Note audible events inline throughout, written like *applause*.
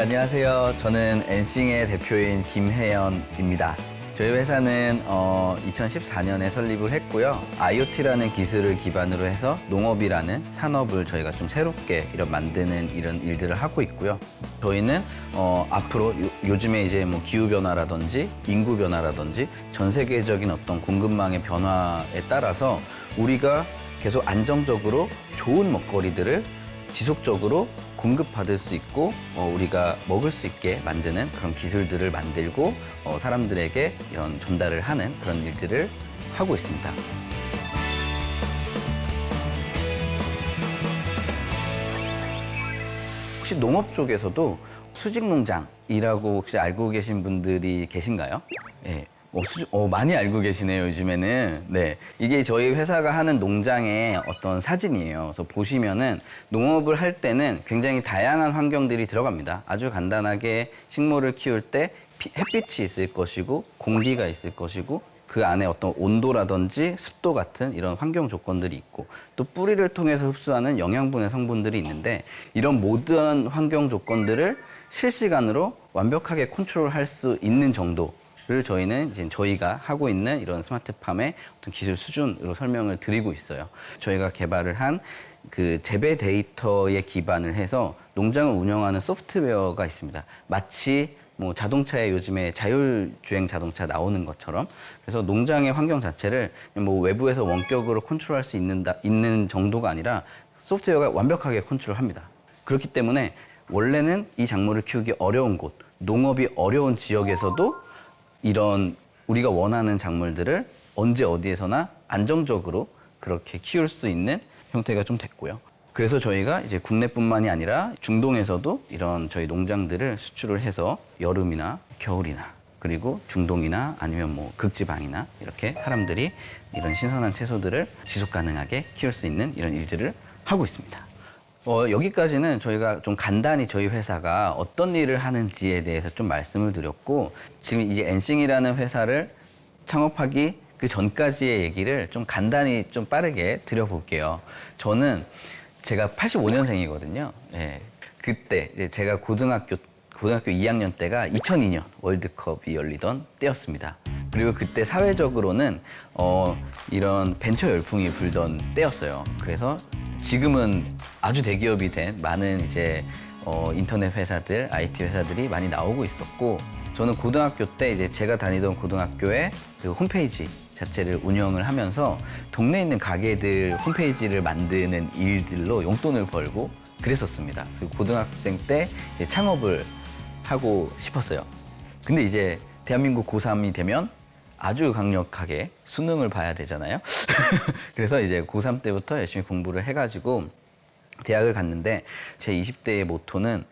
안녕하세요. 저는 엔싱의 대표인 김혜연입니다. 저희 회사는 어, 2014년에 설립을 했고요. IoT라는 기술을 기반으로 해서 농업이라는 산업을 저희가 좀 새롭게 이런 만드는 이런 일들을 하고 있고요. 저희는 어, 앞으로 요, 즘에 이제 뭐 기후 변화라든지 인구 변화라든지 전 세계적인 어떤 공급망의 변화에 따라서 우리가 계속 안정적으로 좋은 먹거리들을 지속적으로 공급받을 수 있고 어, 우리가 먹을 수 있게 만드는 그런 기술들을 만들고 어, 사람들에게 이런 전달을 하는 그런 일들을 하고 있습니다. 혹시 농업 쪽에서도 수직 농장이라고 혹시 알고 계신 분들이 계신가요? 예. 어, 수, 어, 많이 알고 계시네요, 요즘에는. 네. 이게 저희 회사가 하는 농장의 어떤 사진이에요. 그래서 보시면은 농업을 할 때는 굉장히 다양한 환경들이 들어갑니다. 아주 간단하게 식물을 키울 때 피- 햇빛이 있을 것이고, 공기가 있을 것이고, 그 안에 어떤 온도라든지 습도 같은 이런 환경 조건들이 있고 또 뿌리를 통해서 흡수하는 영양분의 성분들이 있는데 이런 모든 환경 조건들을 실시간으로 완벽하게 컨트롤할 수 있는 정도 를 저희는 이제 저희가 하고 있는 이런 스마트팜의 어떤 기술 수준으로 설명을 드리고 있어요. 저희가 개발을 한 그 재배 데이터에 기반을 해서 농장을 운영하는 소프트웨어가 있습니다. 마치 뭐 자동차에 요즘에 자율주행 자동차 나오는 것처럼 그래서 농장의 환경 자체를 뭐 외부에서 원격으로 컨트롤할 수 있는, 있는 정도가 아니라 소프트웨어가 완벽하게 컨트롤합니다. 그렇기 때문에 원래는 이 작물을 키우기 어려운 곳, 농업이 어려운 지역에서도 이런 우리가 원하는 작물들을 언제 어디에서나 안정적으로 그렇게 키울 수 있는 형태가 좀 됐고요. 그래서 저희가 이제 국내뿐만이 아니라 중동에서도 이런 저희 농장들을 수출을 해서 여름이나 겨울이나 그리고 중동이나 아니면 뭐 극지방이나 이렇게 사람들이 이런 신선한 채소들을 지속 가능하게 키울 수 있는 이런 일들을 하고 있습니다. 어, 여기까지는 저희가 좀 간단히 저희 회사가 어떤 일을 하는지에 대해서 좀 말씀을 드렸고 지금 이제 엔싱이라는 회사를 창업하기 그 전까지의 얘기를 좀 간단히 좀 빠르게 드려볼게요. 저는 제가 85년생이거든요. 예. 그때 이제 제가 고등학교 고등학교 2학년 때가 2002년 월드컵이 열리던 때였습니다. 그리고 그때 사회적으로는 어, 이런 벤처 열풍이 불던 때였어요. 그래서 지금은 아주 대기업이 된 많은 이제 어, 인터넷 회사들, IT 회사들이 많이 나오고 있었고 저는 고등학교 때 이제 제가 다니던 고등학교에 그 홈페이지 자체를 운영을 하면서 동네에 있는 가게들 홈페이지를 만드는 일들로 용돈을 벌고 그랬었습니다. 그리고 고등학생 때 이제 창업을 하고 싶었어요. 근데 이제 대한민국 고3이 되면 아주 강력하게 수능을 봐야 되잖아요. *laughs* 그래서 이제 고3 때부터 열심히 공부를 해가지고 대학을 갔는데 제 20대의 모토는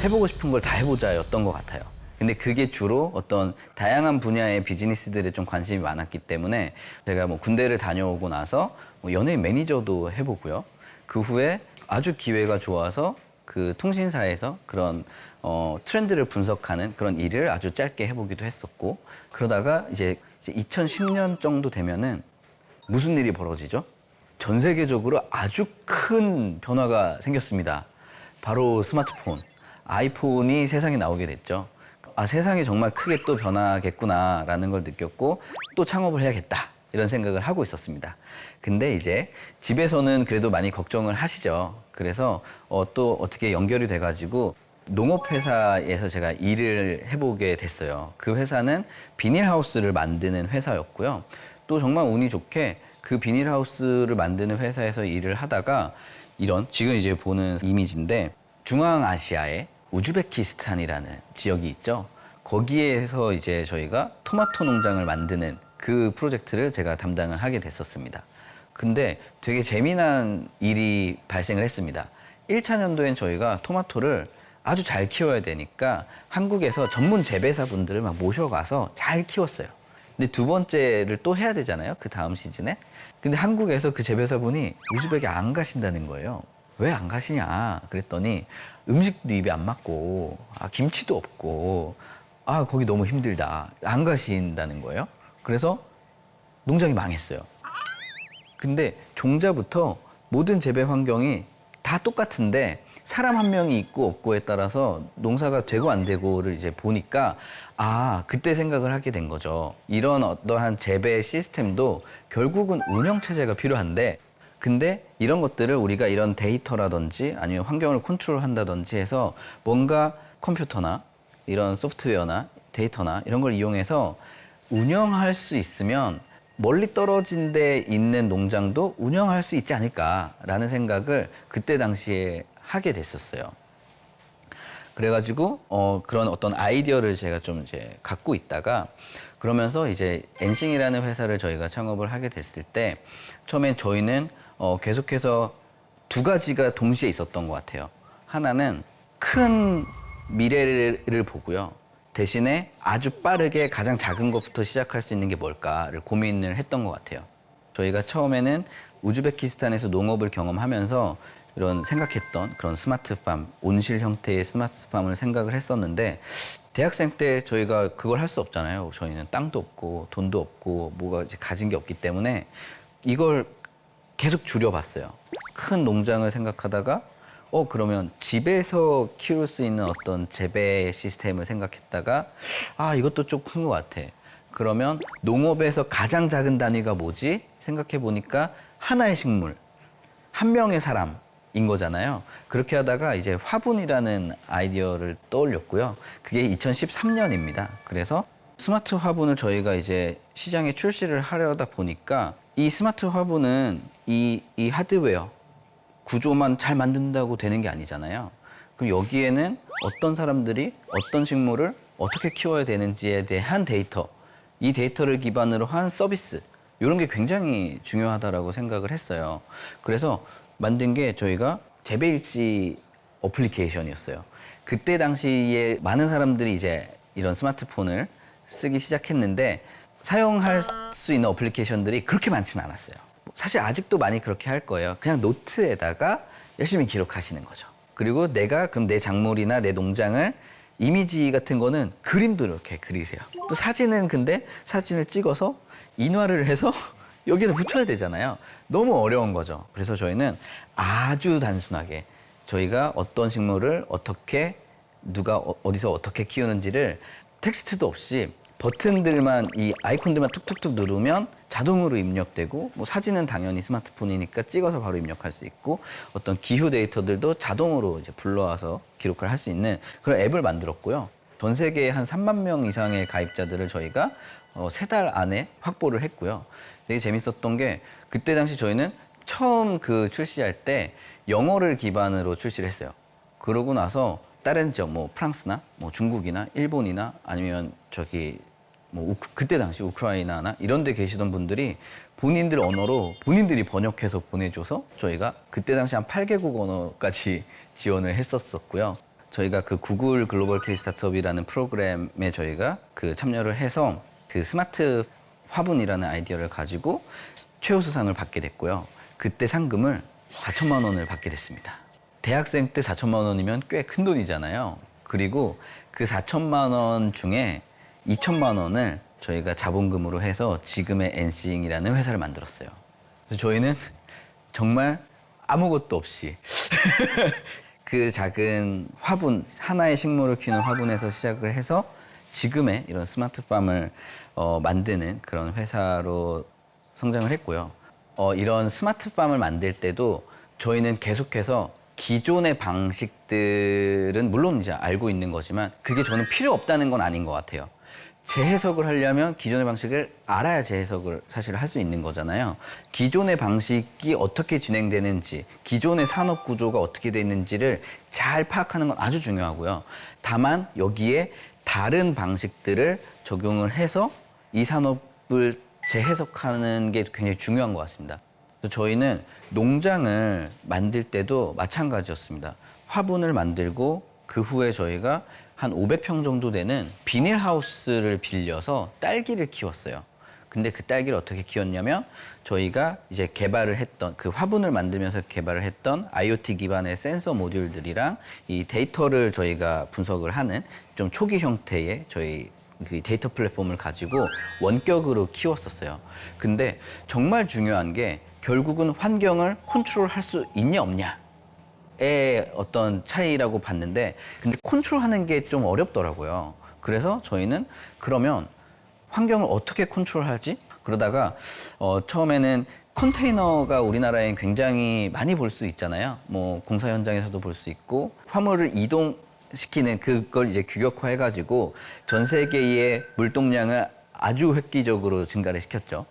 해보고 싶은 걸 다 해보자였던 것 같아요. 근데 그게 주로 어떤 다양한 분야의 비즈니스들에 좀 관심이 많았기 때문에 제가 뭐 군대를 다녀오고 나서 뭐 연예인 매니저도 해보고요. 그 후에 아주 기회가 좋아서 그 통신사에서 그런 어, 트렌드를 분석하는 그런 일을 아주 짧게 해보기도 했었고 그러다가 이제, 이제 2010년 정도 되면은 무슨 일이 벌어지죠? 전 세계적으로 아주 큰 변화가 생겼습니다. 바로 스마트폰, 아이폰이 세상에 나오게 됐죠. 아, 세상이 정말 크게 또 변하겠구나라는 걸 느꼈고 또 창업을 해야겠다. 이런 생각을 하고 있었습니다. 근데 이제 집에서는 그래도 많이 걱정을 하시죠. 그래서 어, 또 어떻게 연결이 돼가지고 농업회사에서 제가 일을 해보게 됐어요. 그 회사는 비닐하우스를 만드는 회사였고요. 또 정말 운이 좋게 그 비닐하우스를 만드는 회사에서 일을 하다가 이런 지금 이제 보는 이미지인데 중앙아시아의 우즈베키스탄이라는 지역이 있죠. 거기에서 이제 저희가 토마토 농장을 만드는 그 프로젝트를 제가 담당을 하게 됐었습니다. 근데 되게 재미난 일이 발생을 했습니다. 1차 년도엔 저희가 토마토를 아주 잘 키워야 되니까 한국에서 전문 재배사 분들을 막 모셔가서 잘 키웠어요. 근데 두 번째를 또 해야 되잖아요. 그 다음 시즌에. 근데 한국에서 그 재배사 분이 우즈벡에 안 가신다는 거예요. 왜 안 가시냐 그랬더니 음식도 입에 안 맞고 아, 김치도 없고 아 거기 너무 힘들다 안 가신다는 거예요. 그래서 농장이 망했어요. 근데 종자부터 모든 재배 환경이 다 똑같은데 사람 한 명이 있고 없고에 따라서 농사가 되고 안 되고를 이제 보니까 아 그때 생각을 하게 된 거죠. 이런 어떠한 재배 시스템도 결국은 운영 체제가 필요한데 근데 이런 것들을 우리가 이런 데이터라든지 아니면 환경을 컨트롤한다든지 해서 뭔가 컴퓨터나 이런 소프트웨어나 데이터나 이런 걸 이용해서 운영할 수 있으면 멀리 떨어진 데 있는 농장도 운영할 수 있지 않을까라는 생각을 그때 당시에 하게 됐었어요. 그래가지고 어, 그런 어떤 아이디어를 제가 좀 이제 갖고 있다가 그러면서 이제 엔싱이라는 회사를 저희가 창업을 하게 됐을 때 처음엔 저희는 어, 계속해서 두 가지가 동시에 있었던 것 같아요. 하나는 큰 미래를 보고요. 대신에 아주 빠르게 가장 작은 것부터 시작할 수 있는 게 뭘까를 고민을 했던 것 같아요. 저희가 처음에는 우즈베키스탄에서 농업을 경험하면서 이런 생각했던 그런 스마트팜, 온실 형태의 스마트팜을 생각을 했었는데 대학생 때 저희가 그걸 할 수 없잖아요. 저희는 땅도 없고 돈도 없고 뭐가 이제 가진 게 없기 때문에 이걸 계속 줄여봤어요. 큰 농장을 생각하다가 어 그러면 집에서 키울 수 있는 어떤 재배 시스템을 생각했다가 아 이것도 좀 큰 것 같아. 그러면 농업에서 가장 작은 단위가 뭐지? 생각해 보니까 하나의 식물, 한 명의 사람 인 거잖아요. 그렇게 하다가 이제 화분이라는 아이디어를 떠올렸고요. 그게 2013년입니다. 그래서 스마트 화분을 저희가 이제 시장에 출시를 하려다 보니까 이 스마트 화분은 이, 이 하드웨어, 구조만 잘 만든다고 되는 게 아니잖아요. 그럼 여기에는 어떤 사람들이 어떤 식물을 어떻게 키워야 되는지에 대한 데이터, 이 데이터를 기반으로 한 서비스, 이런 게 굉장히 중요하다라고 생각을 했어요. 그래서 만든 게 저희가 재배일지 어플리케이션이었어요. 그때 당시에 많은 사람들이 이제 이런 스마트폰을 쓰기 시작했는데 사용할 수 있는 어플리케이션들이 그렇게 많지는 않았어요. 사실 아직도 많이 그렇게 할 거예요. 그냥 노트에다가 열심히 기록하시는 거죠. 그리고 내가 그럼 내 작물이나 내 농장을 이미지 같은 거는 그림도 이렇게 그리세요. 또 사진은 근데 사진을 찍어서 인화를 해서 여기다 붙여야 되잖아요. 너무 어려운 거죠. 그래서 저희는 아주 단순하게 저희가 어떤 식물을 어떻게 누가 어- 어디서 어떻게 키우는지를 텍스트도 없이 버튼들만 이 아이콘들만 툭툭툭 누르면 자동으로 입력되고 뭐 사진은 당연히 스마트폰이니까 찍어서 바로 입력할 수 있고 어떤 기후 데이터들도 자동으로 이제 불러와서 기록을 할 수 있는 그런 앱을 만들었고요. 전 세계에 한 3만 명 이상의 가입자들을 저희가 어, 세달 안에 확보를 했고요. 되게 재밌었던 게 그때 당시 저희는 처음 그 출시할 때 영어를 기반으로 출시를 했어요. 그러고 나서 다른 지역 뭐 프랑스나 뭐 중국이나 일본이나 아니면 저기 뭐 우크- 그때 당시 우크라이나나 이런 데 계시던 분들이 본인들 언어로 본인들이 번역해서 보내줘서 저희가 그때 당시 한 8개국 언어까지 *laughs* 지원을 했었었고요. 저희가 그 구글 글로벌 K 스타트업이라는 프로그램에 저희가 그 참여를 해서 그 스마트 화분이라는 아이디어를 가지고 최우수상을 받게 됐고요. 그때 상금을 4천만 원을 받게 됐습니다. 대학생 때 4천만 원이면 꽤 큰 돈이잖아요. 그리고 그 4천만 원 중에 2천만 원을 저희가 자본금으로 해서 지금의 엔싱이라는 회사를 만들었어요. 그래서 저희는 정말 아무것도 없이 *laughs* 그 작은 화분 하나의 식물을 키우는 화분에서 시작을 해서 지금의 이런 스마트팜을 어, 만드는 그런 회사로 성장을 했고요. 어, 이런 스마트팜을 만들 때도 저희는 계속해서 기존의 방식들은 물론 이제 알고 있는 거지만 그게 저는 필요 없다는 건 아닌 것 같아요. 재해석을 하려면 기존의 방식을 알아야 재해석을 사실 할 수 있는 거잖아요. 기존의 방식이 어떻게 진행되는지, 기존의 산업 구조가 어떻게 되어 있는지를 잘 파악하는 건 아주 중요하고요. 다만 여기에 다른 방식들을 적용을 해서 이 산업을 재해석하는 게 굉장히 중요한 것 같습니다. 저희는 농장을 만들 때도 마찬가지였습니다. 화분을 만들고 그 후에 저희가 한 500평 정도 되는 비닐하우스를 빌려서 딸기를 키웠어요. 근데 그 딸기를 어떻게 키웠냐면 저희가 이제 개발을 했던 그 화분을 만들면서 개발을 했던 IoT 기반의 센서 모듈들이랑 이 데이터를 저희가 분석을 하는 좀 초기 형태의 저희 그 데이터 플랫폼을 가지고 원격으로 키웠었어요. 근데 정말 중요한 게 결국은 환경을 컨트롤 할 수 있냐 없냐 의 어떤 차이라고 봤는데 근데 컨트롤 하는 게 좀 어렵더라고요. 그래서 저희는 그러면 환경을 어떻게 컨트롤하지? 그러다가 어, 처음에는 컨테이너가 우리나라에 굉장히 많이 볼 수 있잖아요. 뭐 공사 현장에서도 볼 수 있고 화물을 이동시키는 그걸 이제 규격화해가지고 전 세계의 물동량을 아주 획기적으로 증가를 시켰죠.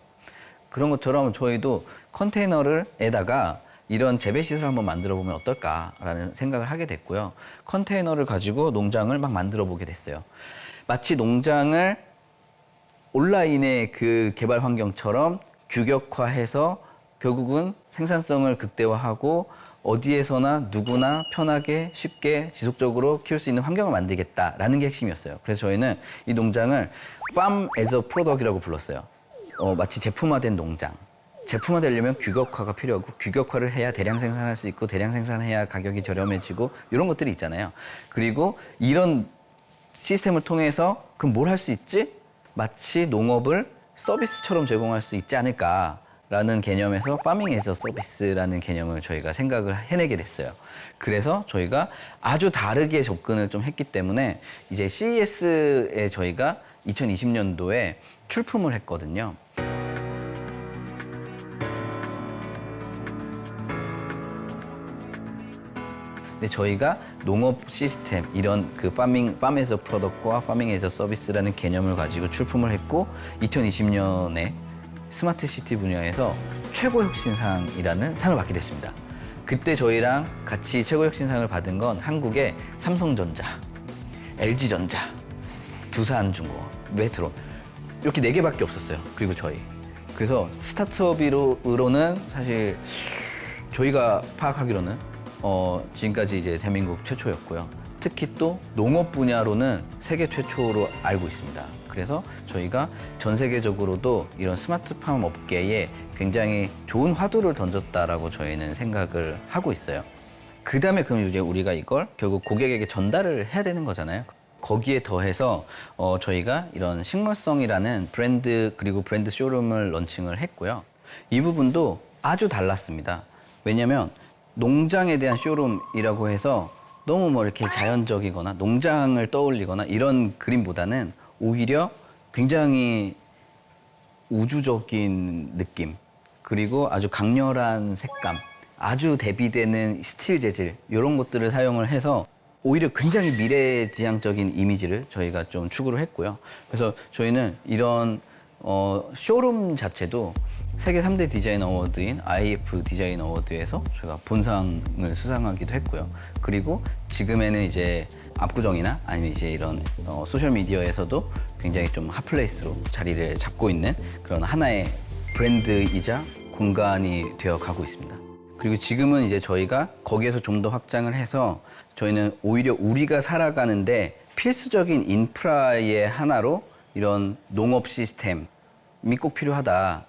그런 것처럼 저희도 컨테이너를에다가 이런 재배 시설 한번 만들어 보면 어떨까라는 생각을 하게 됐고요. 컨테이너를 가지고 농장을 막 만들어 보게 됐어요. 마치 농장을 온라인의 그 개발 환경처럼 규격화해서 결국은 생산성을 극대화하고 어디에서나 누구나 편하게 쉽게 지속적으로 키울 수 있는 환경을 만들겠다라는 게 핵심이었어요. 그래서 저희는 이 농장을 Farm as a Product이라고 불렀어요. 어, 마치 제품화된 농장. 제품화되려면 규격화가 필요하고 규격화를 해야 대량 생산할 수 있고 대량 생산해야 가격이 저렴해지고 이런 것들이 있잖아요. 그리고 이런 시스템을 통해서 그럼 뭘 할 수 있지? 마치 농업을 서비스처럼 제공할 수 있지 않을까라는 개념에서 파밍에서 서비스라는 개념을 저희가 생각을 해내게 됐어요. 그래서 저희가 아주 다르게 접근을 좀 했기 때문에 이제 CES에 저희가 2020년도에 출품을 했거든요. 근데 저희가 농업 시스템 이런 그 파밍 팜에서 프로덕트와 파밍에서 서비스라는 개념을 가지고 출품을 했고 2020년에 스마트 시티 분야에서 최고 혁신상이라는 상을 받게 됐습니다. 그때 저희랑 같이 최고 혁신상을 받은 건 한국의 삼성전자, LG전자, 두산중공업, 메트로 이렇게 네 개밖에 없었어요. 그리고 저희. 그래서 스타트업으로는 사실 저희가 파악하기로는 어, 지금까지 이제 대한민국 최초였고요. 특히 또 농업 분야로는 세계 최초로 알고 있습니다. 그래서 저희가 전 세계적으로도 이런 스마트팜 업계에 굉장히 좋은 화두를 던졌다라고 저희는 생각을 하고 있어요. 그 다음에 그럼 이제 우리가 이걸 결국 고객에게 전달을 해야 되는 거잖아요. 거기에 더해서 어, 저희가 이런 식물성이라는 브랜드 그리고 브랜드 쇼룸을 런칭을 했고요. 이 부분도 아주 달랐습니다. 왜냐하면 농장에 대한 쇼룸이라고 해서 너무 뭐 이렇게 자연적이거나 농장을 떠올리거나 이런 그림보다는 오히려 굉장히 우주적인 느낌 그리고 아주 강렬한 색감 아주 대비되는 스틸 재질 이런 것들을 사용을 해서 오히려 굉장히 미래지향적인 이미지를 저희가 좀 추구를 했고요. 그래서 저희는 이런 어, 쇼룸 자체도 세계 3대 디자인 어워드인 IF 디자인 어워드에서 저희가 본상을 수상하기도 했고요. 그리고 지금에는 이제 압구정이나 아니면 이제 이런 어, 소셜 미디어에서도 굉장히 좀 핫플레이스로 자리를 잡고 있는 그런 하나의 브랜드이자 공간이 되어 가고 있습니다. 그리고 지금은 이제 저희가 거기에서 좀 더 확장을 해서 저희는 오히려 우리가 살아가는데 필수적인 인프라의 하나로 이런 농업 시스템이 꼭 필요하다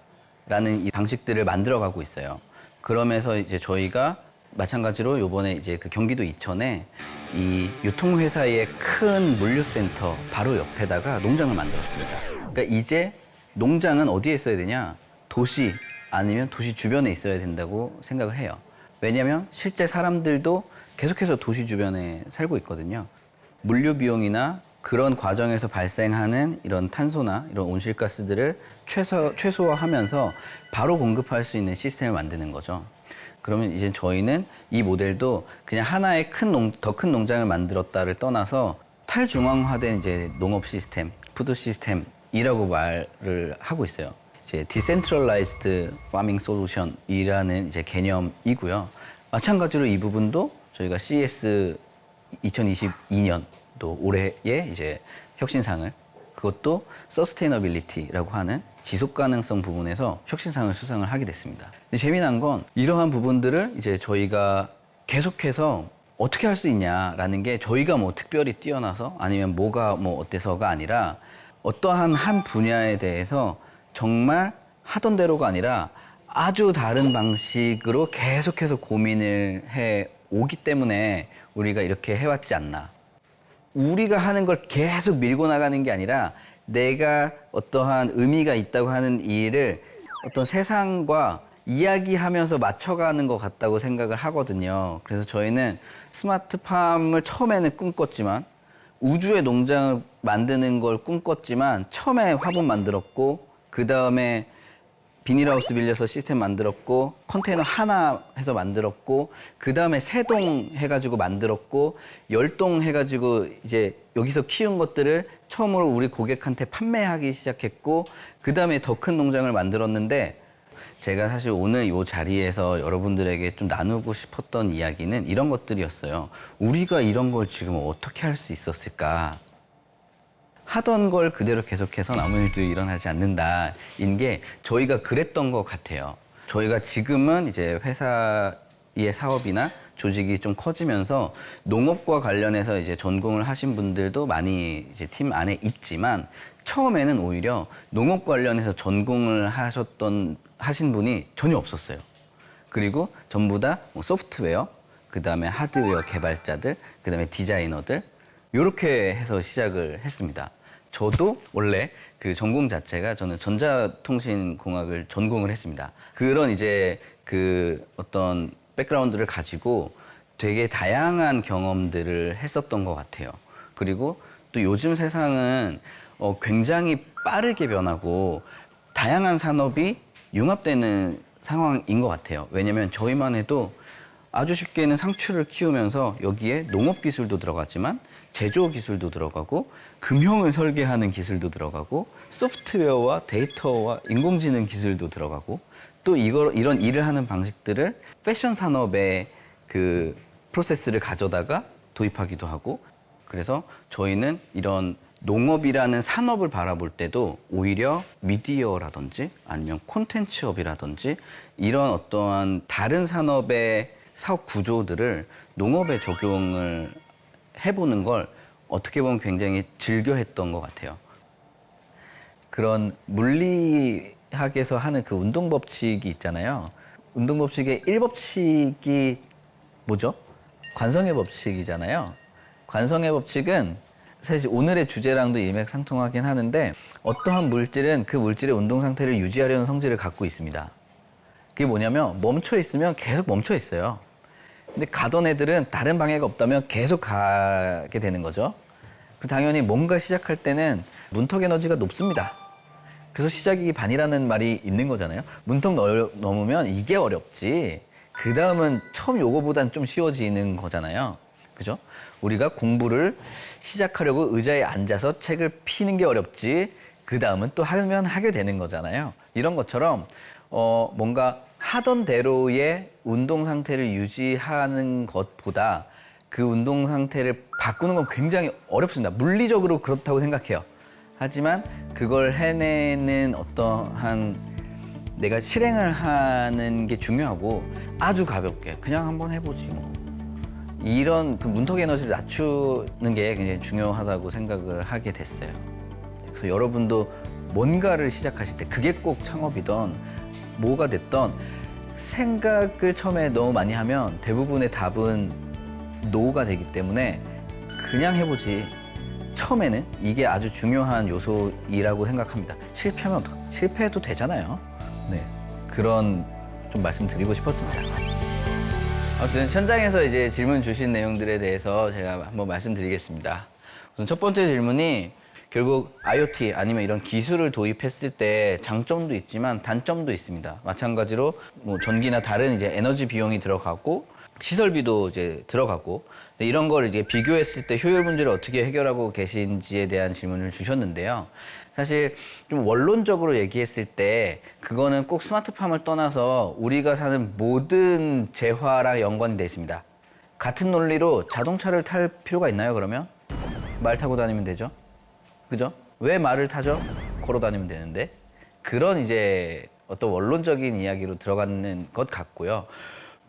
라는 이 방식들을 만들어가고 있어요. 그러면서 이제 저희가 마찬가지로 요번에 이제 그 경기도 이천에 이 유통회사의 큰 물류센터 바로 옆에다가 농장을 만들었습니다. 그러니까 이제 농장은 어디에 있어야 되냐? 도시 아니면 도시 주변에 있어야 된다고 생각을 해요. 왜냐하면 실제 사람들도 계속해서 도시 주변에 살고 있거든요. 물류 비용이나 그런 과정에서 발생하는 이런 탄소나 이런 온실가스들을 최소, 최소화하면서 바로 공급할 수 있는 시스템을 만드는 거죠. 그러면 이제 저희는 이 모델도 그냥 하나의 큰 농, 더 큰 농장을 만들었다를 떠나서 탈중앙화된 이제 농업 시스템, 푸드 시스템이라고 말을 하고 있어요. 이제 디센트럴라이즈드 파밍 솔루션이라는 이제 개념이고요. 마찬가지로 이 부분도 저희가 CES 2022년 도 올해에 이제 혁신상을 그것도 서스테이너빌리티라고 하는 지속 가능성 부분에서 혁신상을 수상을 하게 됐습니다. 재미난 건 이러한 부분들을 이제 저희가 계속해서 어떻게 할 수 있냐라는 게 저희가 뭐 특별히 뛰어나서 아니면 뭐가 뭐 어때서가 아니라 어떠한 한 분야에 대해서 정말 하던 대로가 아니라 아주 다른 방식으로 계속해서 고민을 해 오기 때문에 우리가 이렇게 해왔지 않나. 우리가 하는 걸 계속 밀고 나가는 게 아니라 내가 어떠한 의미가 있다고 하는 일을 어떤 세상과 이야기하면서 맞춰가는 것 같다고 생각을 하거든요. 그래서 저희는 스마트팜을 처음에는 꿈꿨지만 우주의 농장을 만드는 걸 꿈꿨지만 처음에 화분 만들었고 그 다음에 비닐하우스 빌려서 시스템 만들었고 컨테이너 하나 해서 만들었고 그 다음에 세 동 해가지고 만들었고 열 동 해가지고 이제 여기서 키운 것들을 처음으로 우리 고객한테 판매하기 시작했고 그 다음에 더 큰 농장을 만들었는데 제가 사실 오늘 이 자리에서 여러분들에게 좀 나누고 싶었던 이야기는 이런 것들이었어요. 우리가 이런 걸 지금 어떻게 할 수 있었을까? 하던 걸 그대로 계속해서 아무 일도 일어나지 않는다인 게 저희가 그랬던 것 같아요. 저희가 지금은 이제 회사의 사업이나 조직이 좀 커지면서 농업과 관련해서 이제 전공을 하신 분들도 많이 이제 팀 안에 있지만 처음에는 오히려 농업 관련해서 전공을 하셨던 하신 분이 전혀 없었어요. 그리고 전부 다 뭐 소프트웨어, 그 다음에 하드웨어 개발자들, 그 다음에 디자이너들 이렇게 해서 시작을 했습니다. 저도 원래 그 전공 자체가 저는 전자통신공학을 전공을 했습니다. 그런 이제 그 어떤 백그라운드를 가지고 되게 다양한 경험들을 했었던 것 같아요. 그리고 또 요즘 세상은 어, 굉장히 빠르게 변하고 다양한 산업이 융합되는 상황인 것 같아요. 왜냐면 저희만 해도 아주 쉽게는 상추를 키우면서 여기에 농업 기술도 들어갔지만 제조 기술도 들어가고 금형을 설계하는 기술도 들어가고 소프트웨어와 데이터와 인공지능 기술도 들어가고 또 이걸 이런 일을 하는 방식들을 패션 산업의 그 프로세스를 가져다가 도입하기도 하고 그래서 저희는 이런 농업이라는 산업을 바라볼 때도 오히려 미디어라든지 아니면 콘텐츠업이라든지 이런 어떠한 다른 산업의 사업 구조들을 농업에 적용을 해보는 걸 어떻게 보면 굉장히 즐겨했던 것 같아요. 그런 물리학에서 하는 그 운동 법칙이 있잖아요. 운동 법칙의 1법칙이 뭐죠? 관성의 법칙이잖아요. 관성의 법칙은 사실 오늘의 주제랑도 일맥상통하긴 하는데 어떠한 물질은 그 물질의 운동 상태를 유지하려는 성질을 갖고 있습니다. 그게 뭐냐면 멈춰 있으면 계속 멈춰 있어요. 근데 가던 애들은 다른 방해가 없다면 계속 가게 되는 거죠. 당연히 뭔가 시작할 때는 문턱 에너지가 높습니다. 그래서 시작이 반이라는 말이 있는 거잖아요. 문턱 넘- 넘으면 이게 어렵지. 그 다음은 처음 요거보단 좀 쉬워지는 거잖아요. 그죠? 우리가 공부를 시작하려고 의자에 앉아서 책을 피는 게 어렵지. 그 다음은 또 하면 하게 되는 거잖아요. 이런 것처럼 어, 뭔가 하던 대로의 운동 상태를 유지하는 것보다 그 운동 상태를 바꾸는 건 굉장히 어렵습니다. 물리적으로 그렇다고 생각해요. 하지만 그걸 해내는 어떠한 내가 실행을 하는 게 중요하고 아주 가볍게 그냥 한번 해보지 뭐. 이런 그 문턱 에너지를 낮추는 게 굉장히 중요하다고 생각을 하게 됐어요. 그래서 여러분도 뭔가를 시작하실 때 그게 꼭 창업이던 뭐가 됐던 생각을 처음에 너무 많이 하면 대부분의 답은 노가 되기 때문에 그냥 해보지. 처음에는 이게 아주 중요한 요소이라고 생각합니다. 실패하면 어떡- 실패해도 되잖아요. 네. 그런 좀 말씀드리고 싶었습니다. 아무튼 현장에서 이제 질문 주신 내용들에 대해서 제가 한번 말씀드리겠습니다. 우선 첫 번째 질문이 결국 IoT 아니면 이런 기술을 도입했을 때 장점도 있지만 단점도 있습니다. 마찬가지로 뭐 전기나 다른 이제 에너지 비용이 들어가고 시설비도 이제 들어가고 근데 이런 걸 이제 비교했을 때 효율 문제를 어떻게 해결하고 계신지에 대한 질문을 주셨는데요. 사실 좀 원론적으로 얘기했을 때 그거는 꼭 스마트팜을 떠나서 우리가 사는 모든 재화랑 연관이 돼 있습니다. 같은 논리로 자동차를 탈 필요가 있나요, 그러면? 말 타고 다니면 되죠? 그죠? 왜 말을 타죠? 걸어 다니면 되는데. 그런 이제 어떤 원론적인 이야기로 들어가는 것 같고요.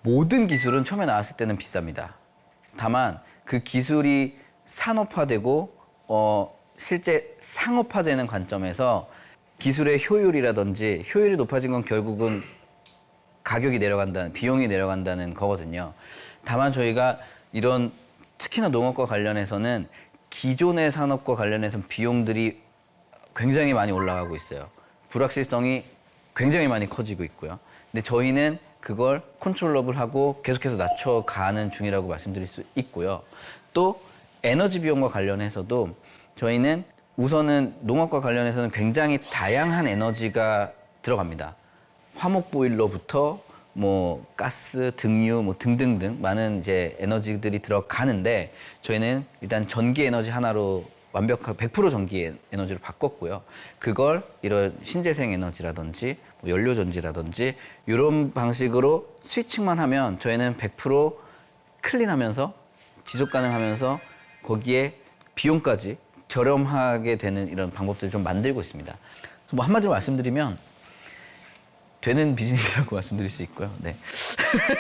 모든 기술은 처음에 나왔을 때는 비쌉니다. 다만 그 기술이 산업화되고 어 실제 상업화되는 관점에서 기술의 효율이라든지 효율이 높아진 건 결국은 가격이 내려간다는 비용이 내려간다는 거거든요. 다만 저희가 이런 특히나 농업과 관련해서는 기존의 산업과 관련해서 비용들이 굉장히 많이 올라가고 있어요. 불확실성이 굉장히 많이 커지고 있고요. 근데 저희는 그걸 컨트롤업을 하고 계속해서 낮춰가는 중이라고 말씀드릴 수 있고요. 또 에너지 비용과 관련해서도 저희는 우선은 농업과 관련해서는 굉장히 다양한 에너지가 들어갑니다. 화목 보일러부터 뭐 가스, 등유 뭐 등등등 많은 이제 에너지들이 들어가는데 저희는 일단 전기 에너지 하나로 완벽한 100% 전기 에너지로 바꿨고요. 그걸 이런 신재생 에너지라든지 뭐 연료 전지라든지 이런 방식으로 스위칭만 하면 저희는 100% 클린하면서 지속 가능하면서 거기에 비용까지 저렴하게 되는 이런 방법들을 좀 만들고 있습니다. 뭐 한마디로 말씀드리면 되는 비즈니스라고 *laughs* 말씀드릴 수 있고요. 네.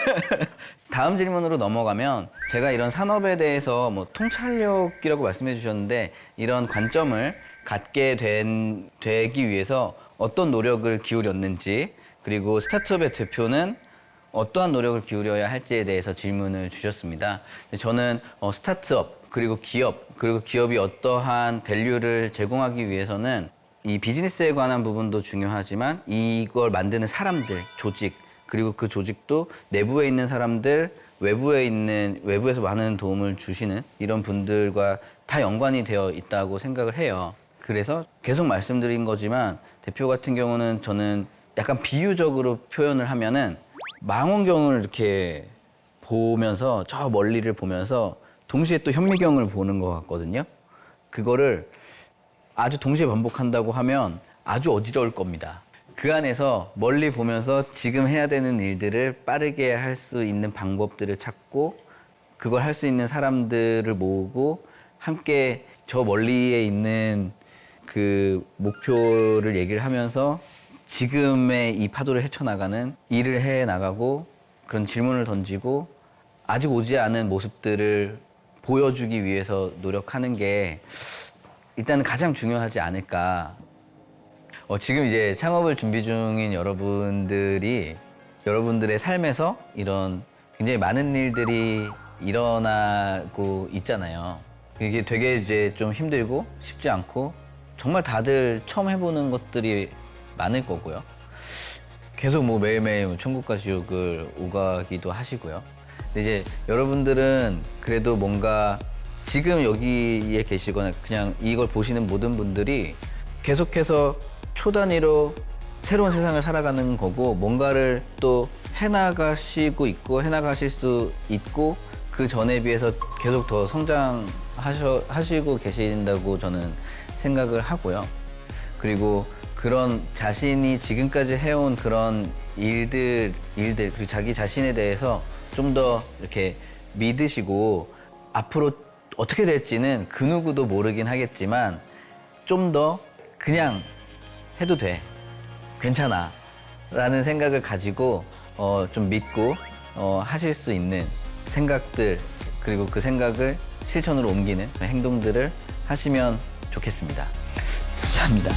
*laughs* 다음 질문으로 넘어가면 제가 이런 산업에 대해서 뭐 통찰력이라고 말씀해 주셨는데 이런 관점을 갖게 된, 되기 위해서 어떤 노력을 기울였는지 그리고 스타트업의 대표는 어떠한 노력을 기울여야 할지에 대해서 질문을 주셨습니다. 저는 어, 스타트업 그리고 기업 그리고 기업이 어떠한 밸류를 제공하기 위해서는 이 비즈니스에 관한 부분도 중요하지만 이걸 만드는 사람들, 조직 그리고 그 조직도 내부에 있는 사람들, 외부에 있는 외부에서 많은 도움을 주시는 이런 분들과 다 연관이 되어 있다고 생각을 해요. 그래서 계속 말씀드린 거지만 대표 같은 경우는 저는 약간 비유적으로 표현을 하면은 망원경을 이렇게 보면서 저 멀리를 보면서 동시에 또 현미경을 보는 것 같거든요. 그거를 아주 동시에 반복한다고 하면 아주 어지러울 겁니다. 그 안에서 멀리 보면서 지금 해야 되는 일들을 빠르게 할 수 있는 방법들을 찾고 그걸 할 수 있는 사람들을 모으고 함께 저 멀리에 있는 그 목표를 얘기를 하면서 지금의 이 파도를 헤쳐나가는 일을 해 나가고 그런 질문을 던지고 아직 오지 않은 모습들을 보여주기 위해서 노력하는 게 일단은 가장 중요하지 않을까. 어, 지금 이제 창업을 준비 중인 여러분들이 여러분들의 삶에서 이런 굉장히 많은 일들이 일어나고 있잖아요. 이게 되게 이제 좀 힘들고 쉽지 않고 정말 다들 처음 해보는 것들이 많을 거고요. 계속 뭐 매일매일 천국과 지옥을 오가기도 하시고요. 근데 이제 여러분들은 그래도 뭔가 지금 여기에 계시거나 그냥 이걸 보시는 모든 분들이 계속해서 초단위로 새로운 세상을 살아가는 거고 뭔가를 또 해나가시고 있고 해나가실 수 있고 그 전에 비해서 계속 더 성장하셔 하시고 계신다고 저는 생각을 하고요. 그리고 그런 자신이 지금까지 해온 그런 일들, 일들, 그리고 자기 자신에 대해서 좀 더 이렇게 믿으시고 앞으로 어떻게 될지는 그 누구도 모르긴 하겠지만 좀 더 그냥 해도 돼. 괜찮아. 라는 생각을 가지고 어, 좀 믿고 어, 하실 수 있는 생각들 그리고 그 생각을 실천으로 옮기는 행동들을 하시면 좋겠습니다. 감사합니다.